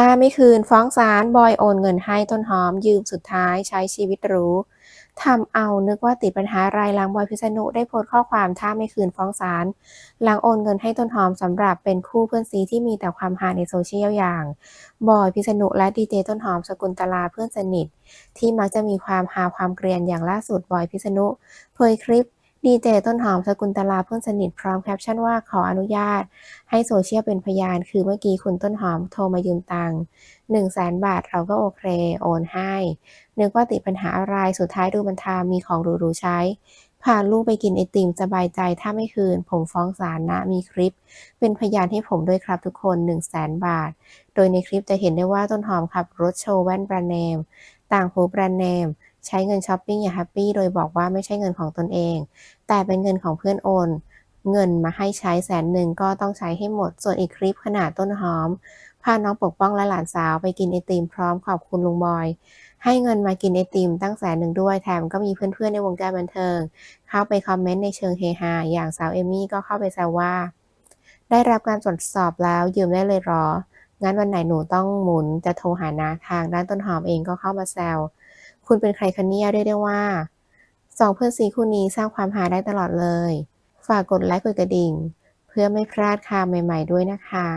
ถ้าไม่คืนฟ้องศาลบอยโอนเงินให้ต้นหอม ยืมสุดท้ายใช้ชีวิตหรูทำเอานึกว่าติดปัญหาอะไรหลังบอยพิษณุได้โพสต์ข้อความถ้าไม่คืนฟ้องศาลหลังโอนเงินให้ต้นหอมสำหรับเป็นคู่เพื่อนซีที่มีแต่ความฮาในโซเชียลอย่าง บอยพิษณุและดีเจต้นหอมสกุลตลาเพื่อนสนิท ที่มักจะมีความฮาความเกรียนอย่างล่าสุดบอยพิษณุเผยคลิป ดีเจต้นหอมสกุลตลาเพื่อนสนิทพร้อมแคปชั่นว่าขออนุญาต ให้โซเชียลเป็นพยาน คือเมื่อกี้คุณต้นหอมโทรมายืมตังค์หนึ่งแสนบาทเราก็โอเค โอนให้นึกว่าติดปัญหาอะไรสุดท้ายดูมันทามีของหรูๆใช้พาลูกไปกินไอติมสบายใจถ้าไม่คืน ผมฟ้องศาลนะมีคลิป เป็นพยานให้ผมด้วยครับทุกคน 1 0 0 0 0แสนบาท โดยในคลิปจะเห็นได้ว่าต้นหอมขับรถโชว์แว่นแบรนด์เนม ต่างหูแบรนด์เนม ใช้เงินช้อปปิ้งอย่างแฮปปี้โดยบอกว่าไม่ใช่เงินของตนเอง แต่เป็นเงินของเพื่อนโอน เงินมาให้ใช้แสนหนึ่งก็ต้องใช้ให้หมด ส่วนอีกคลิปขนาดต้นหอม พาน้องปกป้องและหลานสาวไปกินไอติมพร้อมขอบคุณลุงบอย ให้เงินมากินไอติมตั้งแสนหนึ่งด้วย แถมก็มีเพื่อนๆในวงการบันเทิง เข้าไปคอมเมนต์ในเชิงเฮฮาอย่างสาวเอมี่ก็เข้าไปแซวว่า ได้รับการตรวจสอบแล้วยืมได้เลยหรองั้นวันไหนหนูต้องหมุนจะโทรหานาทางด้านต้นหอมเองก็เข้ามาแซว คุณเป็นใครคะเนี่ยเรียกได้ว่าสองเพื่อนสีคู่นี้สร้างความหาได้ตลอดเลย ฝากกดไลค์กดกระดิ่ง เพื่อไม่พลาดข่าวใหม่ ๆ ด้วยนะคะ